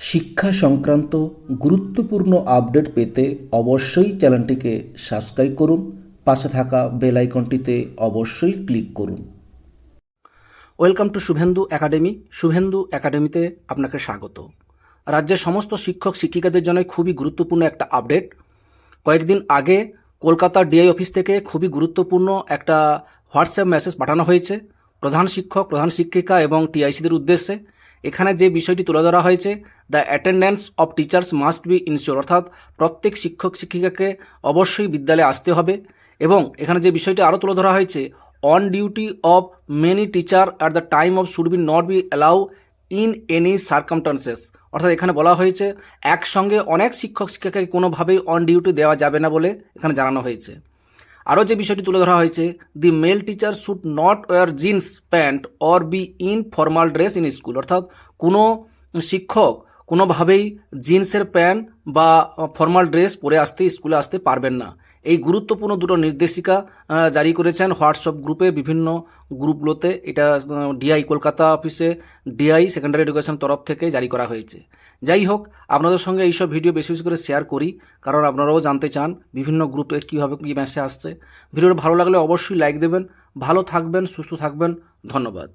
শিক্ষা সংক্রান্ত গুরুত্বপূর্ণ আপডেট পেতে অবশ্যই চ্যানেলটিকে সাবস্ক্রাইব করুন, পাশে থাকা বেল আইকনটিতে অবশ্যই ক্লিক করুন। Welcome to Shuvendu academy. Shuvendu একাডেমিতে আপনাকে স্বাগত। রাজ্যের সমস্ত শিক্ষক শিক্ষিকাদের জন্য খুবই গুরুত্বপূর্ণ একটা আপডেট। কয়েকদিন আগে কলকাতার ডিআই অফিস থেকে খুবই গুরুত্বপূর্ণ একটা হোয়াটসঅ্যাপ মেসেজ পাঠানো হয়েছে। প্রধান শিক্ষক, প্রধান শিক্ষিকা এবং টিআইসিদের উদ্দেশ্যে। এখানে যে বিষয়টি তুলে ধরা হয়েছে the attendance of teachers must be ensure অর্থাৎ প্রত্যেক শিক্ষক শিক্ষিকাকে অবশ্যই বিদ্যালয়ে আসতে হবে। এবং এখানে যে বিষয়টি আরও তুলে ধরা হয়েছে on duty of many teacher at the time of should be not be allow in any circumstances অর্থাৎ এখানে বলা হয়েছে, একসঙ্গে অনেক শিক্ষক শিক্ষিকাকে কোনোভাবেই অন ডিউটি দেওয়া যাবে না বলে এখানে জানানো হয়েছে। আরও যে বিষয়টি তুলে ধরা হয়েছে the male teacher should not wear jeans pant or be in formal dress in school অর্থাৎ কোনো শিক্ষক কোনোভাবেই জিন্সের প্যান্ট বা ফর্মাল ড্রেস পরে আসতে, স্কুলে আসতে পারবেন না। এই গুরুত্বপূর্ণ দুটো নির্দেশিকা জারি করেছেন হোয়াটসঅ্যাপ গ্রুপে বিভিন্ন গ্রুপগুলোতে। এটা ডিআই কলকাতা অফিসে, ডিআই সেকেন্ডারি এডুকেশন তরফ থেকে জারি করা হয়েছে। যাই হোক, আপনাদের সঙ্গে এইসব ভিডিও বেশি বেশি করে শেয়ার করি, কারণ আপনারাও জানতে চান বিভিন্ন গ্রুপে কীভাবে কী মেসেজ আসছে। ভিডিওটা ভালো লাগলে অবশ্যই লাইক দেবেন। ভালো থাকবেন, সুস্থ থাকবেন। ধন্যবাদ।